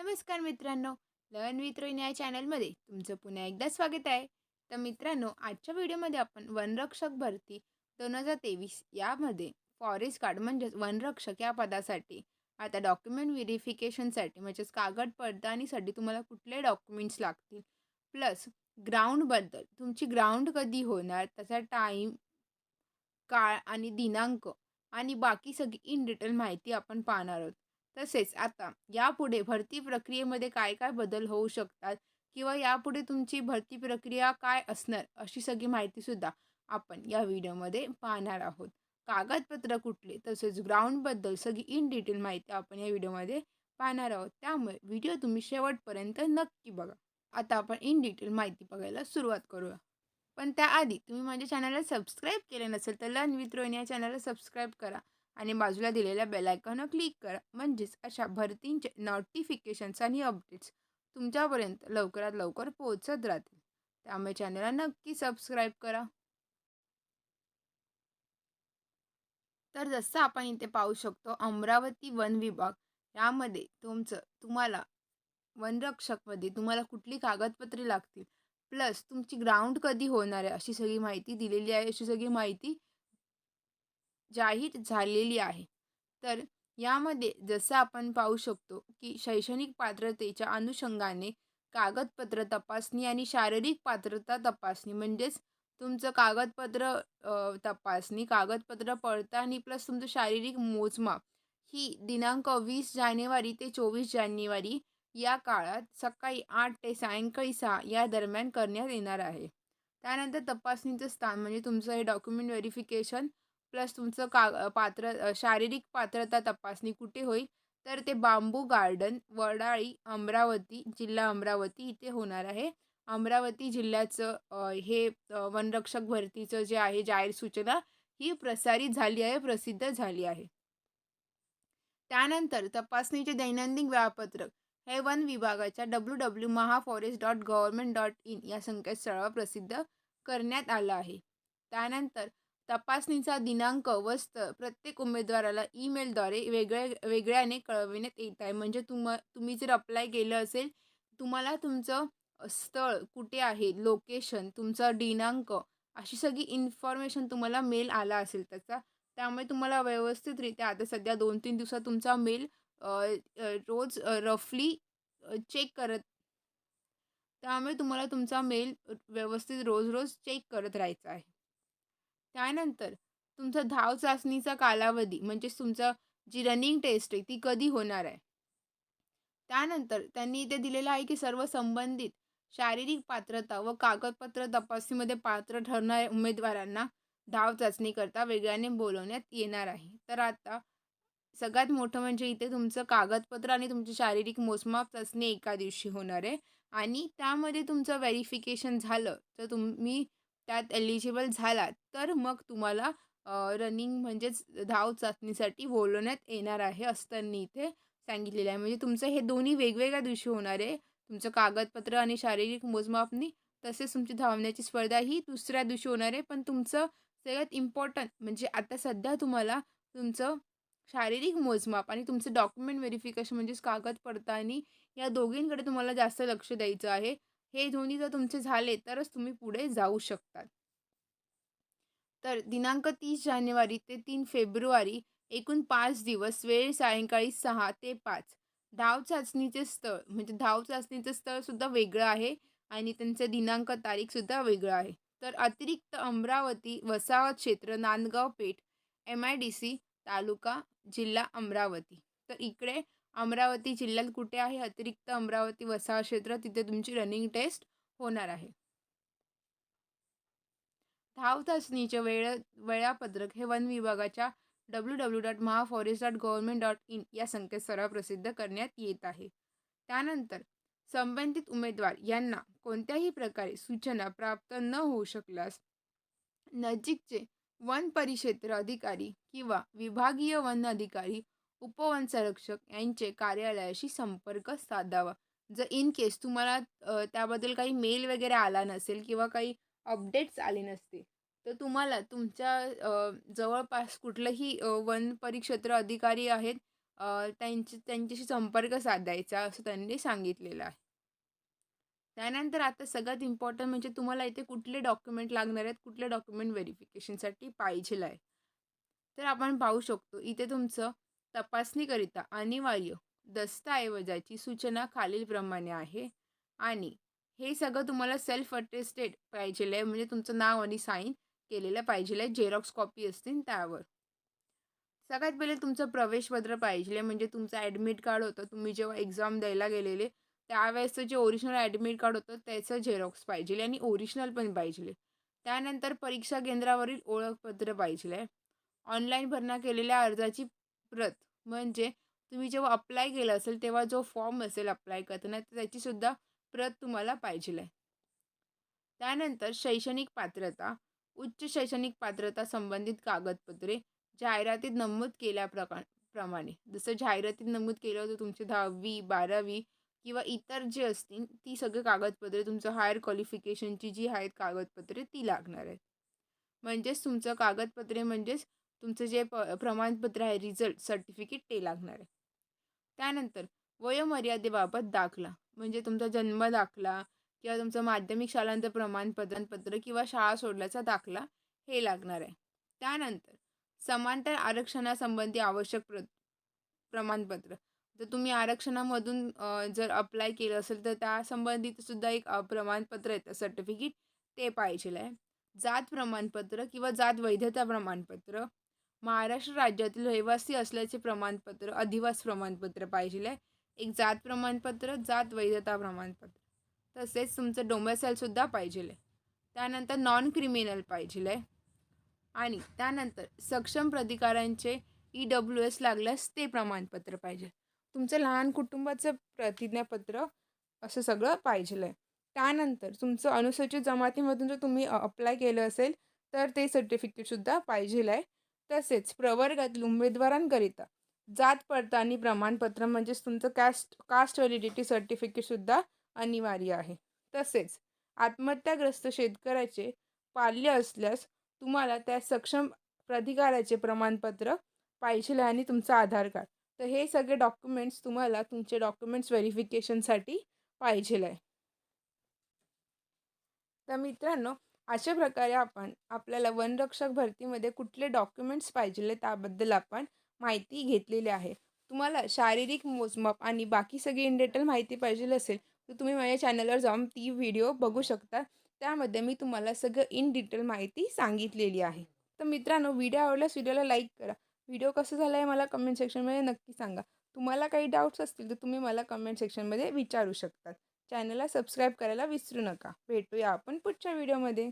नमस्कार मित्रांनो learn with Rohini या चॅनलमध्ये तुमचं पुन्हा एकदा स्वागत आहे. तर मित्रांनो आजच्या व्हिडिओमध्ये आपण वनरक्षक भरती दोन हजार तेवीस यामध्ये फॉरेस्ट गार्ड म्हणजेच वनरक्षक या पदासाठी आता डॉक्युमेंट व्हेरिफिकेशनसाठी म्हणजेच कागद पडताळणीसाठी तुम्हाला कुठले डॉक्युमेंट्स लागतील प्लस ग्राउंडबद्दल तुमची ग्राउंड कधी होणार त्याचा टाईम काळ आणि दिनांक आणि बाकी सगळी इन डिटेल माहिती आपण पाहणार आहोत. तसेच आता यापुढे भरती प्रक्रियेमध्ये काय काय बदल होऊ शकतात? किंवा यापुढे तुमची भरती प्रक्रिया काय असणार? अशी सगळी माहितीसुद्धा आपण या व्हिडिओमध्ये पाहणार आहोत. कागदपत्र कुठले? तसेच ग्राउंडबद्दल सगळी इन डिटेल माहिती आपण या व्हिडिओमध्ये पाहणार आहोत. त्यामुळे व्हिडिओ तुम्ही शेवटपर्यंत नक्की बघा. आता आपण इन डिटेल माहिती बघायला सुरुवात करूया. पण त्याआधी तुम्ही माझ्या चॅनलला सबस्क्राईब केले नसेल तर लर्न विथ रोहिणी या चॅनलला सबस्क्राईब करा. आणि बाजूला दिलेल्या बेलायकॉनवर क्लिक करा. म्हणजेच अशा भरतींचे नोटिफिकेशन्स आणि अपडेट्स तुमच्यापर्यंत लवकरात लवकर पोहोचत राहतील. त्यामुळे चॅनलला नक्की सबस्क्राईब करा. तर जसं आपण इथे पाहू शकतो अमरावती वन विभाग यामध्ये तुमचं तुम्हाला वनरक्षकमध्ये तुम्हाला कुठली कागदपत्रे लागतील? प्लस तुमची ग्राउंड कधी होणार आहे अशी सगळी माहिती दिलेली आहे. अशी सगळी माहिती जाहीर झालेली आहे. तर यामध्ये जसं आपण पाहू शकतो की शैक्षणिक पात्रतेच्या अनुषंगाने कागदपत्र तपासणी आणि शारीरिक पात्रता तपासणी म्हणजेच तुमचं कागदपत्र तपासणी कागदपत्र पडताळणी प्लस तुमचं शारीरिक मोजमाप ही दिनांक वीस जानेवारी ते चोवीस जानेवारी या काळात सकाळी आठ ते सायंकाळी सहा या दरम्यान करण्यात येणार आहे. त्यानंतर तपासणीचं स्थान म्हणजे तुमचं हे डॉक्युमेंट व्हेरिफिकेशन प्लस तुमचं का पात्र शारीरिक पात्रता तपासणी कुठे होईल? तर ते बांबू गार्डन वडाळी अमरावती जिल्हा अमरावती इथे होणार आहे. अमरावती जिल्ह्याचं हे वनरक्षक भरतीचं जे आहे जाहीर सूचना ही प्रसारित झाली आहे प्रसिद्ध झाली आहे. त्यानंतर तपासणीचे दैनंदिन वेळापत्रक हे वन विभागाच्या W W Maha forest dot government dot in या संकेतस्थळावर प्रसिद्ध करण्यात आलं आहे. त्यानंतर तपासणीचा दिनांक व स्थळ प्रत्येक उमेदवाराला ईमेलद्वारे वेगळ्या वेगळ्याने कळविण्यात येत आहे. म्हणजे तुम तुम्ही जर अप्लाय केलं असेल तुम्हाला तुमचं स्थळ कुठे आहे लोकेशन तुमचा दिनांक अशी सगळी इन्फॉर्मेशन तुम्हाला मेल आला असेल त्याचा त्यामुळे तुम्हाला व्यवस्थितरित्या आता सध्या दोन तीन दिवसात तुमचा मेल रोज रफली चेक करत त्यामुळे तुम्हाला तुमचा मेल व्यवस्थित रोज रोज चेक करत राहायचा आहे. त्यानंतर तुमचा धाव चाचणीचा कालावधी म्हणजेच तुमचं जी रनिंग टेस्ट आहे ती कधी होणार आहे? त्यानंतर त्यांनी इथे दिलेलं आहे की सर्व संबंधित शारीरिक पात्रता व कागदपत्र तपासणीमध्ये पात्र ठरणाऱ्या उमेदवारांना धाव चाचणीकरता वेगळ्याने बोलवण्यात येणार आहे. तर आता सगळ्यात मोठं म्हणजे इथे तुमचं कागदपत्र आणि तुमची शारीरिक मोजमाप चाचणी एका दिवशी होणार आहे आणि त्यामध्ये तुमचं व्हेरिफिकेशन झालं तर तुम्ही त्यात एलिजिबल झालात तर मग तुम्हाला रनिंग म्हणजेच धाव चाचणीसाठी बोलवण्यात येणार आहे असं त्यांनी इथे सांगितलेलं आहे. म्हणजे तुमचं हे दोन्ही वेगवेगळ्या दिवशी होणार आहे. तुमचं कागदपत्र आणि शारीरिक मोजमापणी तसेच तुमची धावण्याची स्पर्धा ही दुसऱ्या दिवशी होणार आहे. पण तुमचं सगळ्यात इम्पॉर्टंट म्हणजे आता सध्या तुम्हाला तुमचं शारीरिक मोजमाप आणि तुमचं डॉक्युमेंट व्हेरिफिकेशन म्हणजेच कागद पडताळणी या दोघींकडे तुम्हाला जास्त लक्ष द्यायचं आहे. हे दोन्ही जर तुमचे झाले तरच तुम्ही पुढे जाऊ शकतात. तर दिनांक तीस जानेवारी ते तीन फेब्रुवारी एकूण पाच दिवस वेळ सायंकाळी सहा ते पाच. धाव चाचणीचे स्थळ म्हणजे धाव चाचणीचं स्थळसुद्धा वेगळं आहे आणि त्यांचं दिनांक तारीखसुद्धा वेगळं आहे. तर अतिरिक्त अमरावती वसाहत क्षेत्र Nandgaon Peth M I D C तालुका जिल्हा अमरावती. तर इकडे अमरावती जिल्ह्यात कुठे आहे? अतिरिक्त अमरावती वसाहत क्षेत्र तिथे तुमची रनिंग टेस्ट होणार आहे. धाव चाचणीचे वेळ वेळापत्रक हे वन विभागाच्या W W dot Maha forest dot government dot in या संकेतस्थळावर प्रसिद्ध करण्यात येत आहे. त्यानंतर संबंधित उमेदवार यांना कोणत्याही प्रकारे सूचना प्राप्त न होऊ शकल्यास नजीकचे वन परिक्षेत्र अधिकारी किंवा विभागीय वन अधिकारी उपवन संरक्षक यांचे कार्यालयाशी संपर्क साधावा. जर इन केस तुम्हाला त्याबद्दल काही मेल वगैरे आला नसेल किंवा काही अपडेट्स आले नसते तर तुम्हाला तुमच्या जवळपास कुठलंही वन परिक्षेत्र अधिकारी आहेत त्यांचे त्यांच्याशी संपर्क साधायचा असं त्यांनी सांगितलेलं आहे. त्यानंतर आता सगळ्यात इम्पॉर्टंट म्हणजे तुम्हाला इथे कुठले डॉक्युमेंट लागणार आहेत कुठले डॉक्युमेंट व्हेरिफिकेशनसाठी पाहिजेल आहे. तर आपण पाहू शकतो इथे तुमचं तपासणीकरिता अनिवार्य दस्तऐवजाची सूचना खालीलप्रमाणे आहे. आणि हे सगळं तुम्हाला सेल्फ अटेस्टेड पाहिजे आहे म्हणजे तुमचं नाव आणि साईन केलेलं पाहिजे आहे झेरॉक्स कॉपी असतील त्यावर. सगळ्यात पहिले तुमचं प्रवेशपत्र पाहिजे म्हणजे तुमचं ॲडमिट कार्ड होतं तुम्ही जेव्हा एक्झाम द्यायला गेलेले त्यावेळेसचं जे ओरिजिनल ॲडमिट कार्ड होतं त्याचं झेरॉक्स पाहिजे आणि ओरिजिनल पण पाहिजे त्यानंतर परीक्षा केंद्रावरील ओळखपत्र पाहिजे आहे. ऑनलाईन भरणा केलेल्या अर्जाची प्रत म्हणजे तुम्ही जेव्हा अप्लाय केलं असेल तेव्हा जो फॉर्म असेल अप्लाय करताना तर त्याचीसुद्धा प्रत तुम्हाला पाहिजे आहे त्यानंतर शैक्षणिक पात्रता उच्च शैक्षणिक पात्रता संबंधित कागदपत्रे जाहिरातीत नमूद केल्याप्रका प्रमाणे. जसं जाहिरातीत नमूद केलं होतं तुमची दहावी बारावी किंवा इतर जे असतील ती सगळी कागदपत्रे तुमचं हायर क्वालिफिकेशनची जी आहेत कागदपत्रे ती लागणार आहेत. म्हणजेच तुमचं कागदपत्रे म्हणजेच तुमचं जे प प्रमाणपत्र आहे रिझल्ट सर्टिफिकेट ते लागणार आहे. त्यानंतर वयोमर्यादेबाबत दाखला म्हणजे तुमचा जन्म दाखला किंवा तुमचं माध्यमिक शालांत प्रमाणपत्र किंवा शाळा सोडल्याचा दाखला हे लागणार आहे. त्यानंतर समांतर आरक्षणासंबंधी आवश्यक प्र प्रमाणपत्र. जर तुम्ही आरक्षणामधून जर अप्लाय केलं असेल तर त्यासंबंधित सुद्धा एक प्रमाणपत्र येतं सर्टिफिकेट ते पाहिजे आहे. जात प्रमाणपत्र किंवा जात वैधता प्रमाणपत्र महाराष्ट्र राज्यातील रहिवासी असल्याचे प्रमाणपत्र अधिवास प्रमाणपत्र पाहिजे आहे एक जात प्रमाणपत्र जात वैधता प्रमाणपत्र. तसेच तुमचं डोमेसेलसुद्धा पाहिजे आहे त्यानंतर नॉन क्रिमिनल पाहिजे आहे आणि त्यानंतर सक्षम प्रतिकारांचे ई डब्ल्यू एस लागल्यास ते प्रमाणपत्र पाहिजे. तुमचं लहान कुटुंबाचं प्रतिज्ञापत्र असं सगळं पाहिजे आहे त्यानंतर तुमचं अनुसूचित जमातीमधून जर तुम्ही अप्लाय केलं असेल तर ते सर्टिफिकेटसुद्धा पाहिजे आहे तसेच प्रवर्गातील उमेदवारांकरिता जात पडताळणी प्रमाणपत्र म्हणजेच तुमचं कॅस्ट कास्ट व्हॅलिडिटी सर्टिफिकेटसुद्धा अनिवार्य आहे. तसेच आत्महत्याग्रस्त शेतकऱ्याचे पाल्य असल्यास तुम्हाला त्या सक्षम प्राधिकाराचे प्रमाणपत्र पाहिजे आणि तुमचं आधार कार्ड. तर हे सगळे डॉक्युमेंट्स तुम्हाला तुमचे डॉक्युमेंट्स व्हेरिफिकेशनसाठी पाहिजे आहे. तर मित्रांनो अशा प्रकारे आपण आपल्याला वनरक्षक भरतीमध्ये कुठले डॉक्युमेंट्स पाहिजे त्याबद्दल आपण माहिती घेतलेली आहे. तुम्हाला शारीरिक मोजमाप आणि बाकी सगळी इन डिटेल माहिती पाहिजे असेल तर तुम्ही माझ्या चॅनलवर जाऊन ती व्हिडिओ बघू शकता. त्यामध्ये मी तुम्हाला सगळं इन डिटेल माहिती सांगितलेली आहे. तर मित्रांनो व्हिडिओ आवडल्यास व्हिडिओला लाईक करा. व्हिडिओ कसं झाला आहे मला कमेंट सेक्शनमध्ये नक्की सांगा. तुम्हाला काही डाऊट्स असतील तर तुम्ही मला कमेंट सेक्शनमध्ये विचारू शकतात. चॅनलला सबस्क्राईब करायला विसरू नका. भेटूया आपण पुढच्या व्हिडिओमध्ये.